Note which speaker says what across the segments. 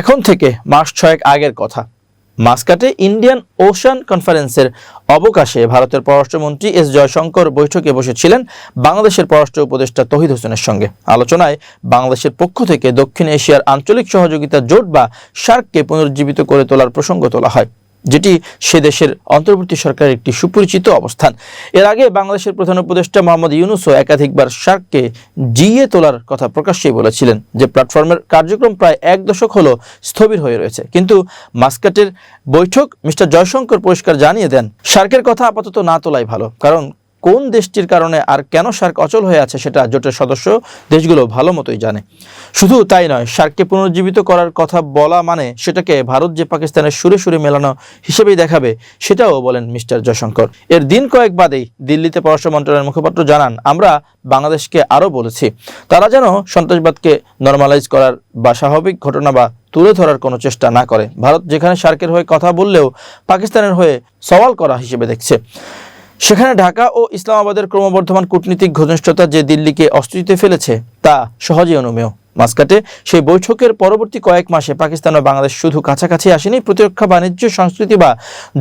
Speaker 1: এখন থেকে মাস ছয়েক আগের কথা। মাস্কাটে ইন্ডিয়ান ওশান কনফারেন্সের অবকাশে। ভারতের পররাষ্ট্রমন্ত্রী এস জয়শঙ্কর বৈঠকে বসেছিলেন বাংলাদেশের পররাষ্ট্র উপদেষ্টা তহিদ হোসেনের সঙ্গে। আলোচনায় বাংলাদেশের পক্ষ থেকে দক্ষিণ এশিয়ার আঞ্চলিক সহযোগিতা জোট বা সার্ককে পুনর্জীবিত করে তোলার প্রসঙ্গ তোলা হয়। যেটি সে দেশের অন্তর্বর্তী সরকারের একটি সুপরিচিত অবস্থান। এর আগে বাংলাদেশের প্রধান উপদেষ্টা মোহাম্মদ ইউনুসও একাধিকবার সার্ককে জিয়ে তোলার কথা প্রকাশ্যেই বলেছিলেন, যে প্ল্যাটফর্মের কার্যক্রম প্রায় এক দশক হলো স্থবির হয়ে রয়েছে। কিন্তু মাস্কাটের বৈঠক মিস্টার জয়শঙ্কর পরিষ্কার জানিয়ে দেন সার্কের কথা আপাতত না তোলাই ভালো, কারণ কোন দেশটির কারণে আর কেন সার্ক অচল হয়ে আছে সেটা জোটের সদস্য দেশগুলো ভালো মতোই জানে। শুধু তাই নয় সার্ককে পুনর্জীবিত করার কথা বলা মানে সেটাকে ভারত যে পাকিস্তানের সুরে সুরে মেলানো হিসেবেই দেখাবে, সেটাও বলেন মিস্টার জয়শঙ্কর। এর দিন কয়েক বাদেই দিল্লিতে পররাষ্ট্র মন্ত্রণালয়ের মুখপাত্র জানান, আমরা বাংলাদেশকে আরও বলেছি। তারা যেন সন্ত্রাসবাদকে নর্মালাইজ করার বা স্বাভাবিক ঘটনা বা তুলে ধরার কোনো চেষ্টা না করে। ভারত যেখানে সার্কের হয়ে কথা বললেও পাকিস্তানের হয়ে সওয়াল করা হিসেবে দেখছে। সেখানে ঢাকা ও ইসলামাবাদের ক্রমবর্ধমান কূটনীতিক ঘনিষ্ঠতা যে দিল্লিকে অস্তিত্বে ফেলেছে তা সহজেই অনুমেয়। মাসকাটে। সেই বৈঠকের পরবর্তী কয়েক মাসে পাকিস্তান ও বাংলাদেশ শুধু কাছাকাছি আসেনি, প্রতিরক্ষা, বাণিজ্য, সংস্কৃতি বা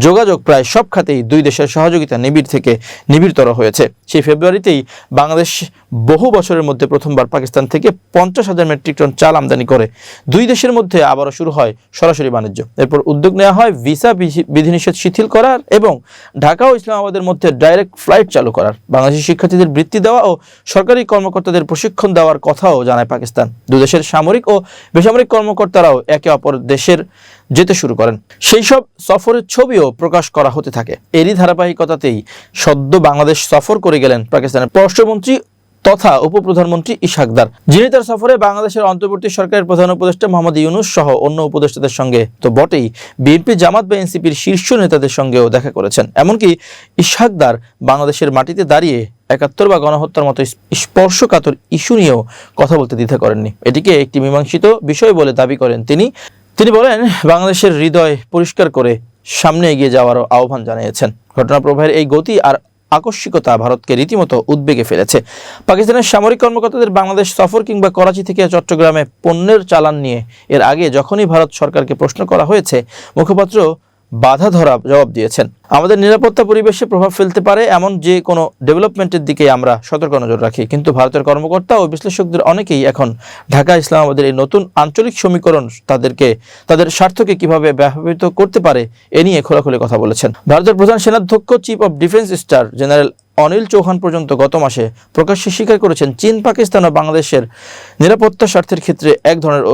Speaker 1: যোগাযোগ প্রায় সব খাতেই দুই দেশের সহযোগিতা নিবিড় থেকে নিবিড়তর হয়েছে। সেই ফেব্রুয়ারিতেই বাংলাদেশ বহু বছরের মধ্যে প্রথমবার পাকিস্তান থেকে পঞ্চাশ হাজার মেট্রিক টন চাল আমদানি করে। দুই দেশের মধ্যে আবারও শুরু হয় সরাসরি বাণিজ্য। এরপর উদ্যোগ নেওয়া হয় ভিসা বিধিনিষেধ শিথিল করার এবং ঢাকা ও ইসলামাবাদের মধ্যে ডাইরেক্ট ফ্লাইট চালু করার। বাংলাদেশি শিক্ষার্থীদের বৃত্তি দেওয়া ও সরকারি কর্মকর্তাদের প্রশিক্ষণ দেওয়ার কথাও জানায় পাকিস্তান। দুদেশের সামরিক ও বেসামরিক কর্মকর্তারাও একে অপর দেশের যেতে শুরু করেন। সেই সব সফরের ছবিও প্রকাশ করা হতে থাকে। এরই ধারাবাহিকতাতেই সদ্য বাংলাদেশ সফর করে গেলেন পাকিস্তানের পররাষ্ট্রমন্ত্রী তথা উপপ্রধানমন্ত্রী ইশাকদার যিনি তার সফরে বাংলাদেশের অন্তর্বর্তী সরকারের প্রধান উপদেষ্টা মোহাম্মদ ইউনুস সহ অন্য উপদেষ্টাদের সঙ্গে তো বটেই। বিএনপি, জামাত বা এনসিপির শীর্ষ নেতাদের সঙ্গেও দেখা করেছেন। এমনকি ইশাকদার বাংলাদেশের মাটিতে দাঁড়িয়ে একাত্তর বা গণহত্যার মতো স্পর্শকাতর ইস্যু নিয়েও কথা বলতে দ্বিধা করেননি। এটিকে একটি মীমাংসিত বিষয় বলে দাবি করেন তিনি। তিনি বলেন, বাংলাদেশের হৃদয় পরিষ্কার করে সামনে এগিয়ে যাওয়ারও আহ্বান জানিয়েছেন। ঘটনা প্রবাহের এই গতি আর আকস্মিকতা ভারতকে রীতিমতো উদ্বেগে ফেলেছে। পাকিস্তানের সামরিক কর্মকর্তাদের বাংলাদেশ সফর কিংবা করাচি থেকে চট্টগ্রামে পণ্যের চালান নিয়ে এর আগে যখনই ভারত সরকারকে প্রশ্ন করা হয়েছে, মুখপাত্র বাধা ধরা জবাব দিয়েছেন। আমাদের নিরাপত্তা পরিবেশে প্রভাব ফেলতে পারে এমন যে কোনো ডেভেলপমেন্টের দিকে আমরা সতর্ক নজর রাখি। কিন্তু ভারতের কর্মকর্তা ও বিশ্লেষকদের অনেকেই এখন ঢাকা ইসলামাবাদের এই নতুন আঞ্চলিক সমীকরণ তাদেরকে, তাদের স্বার্থকে কীভাবে ব্যাহত করতে পারে এ নিয়ে খোলাখুলি কথা বলেছেন। ভারতের প্রধান সেনাধ্যক্ষ chief of defence staff general Anil Chauhan পর্যন্ত গত মাসে প্রকাশ্যে স্বীকার করেছেন, চীন, পাকিস্তান ও বাংলাদেশের নিরাপত্তা স্বার্থের ক্ষেত্রে এক ধরনের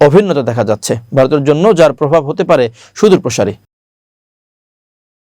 Speaker 1: অভিন্নতা দেখা যাচ্ছে। ভারতের জন্য যার প্রভাব হতে পারে সুদূর প্রসারী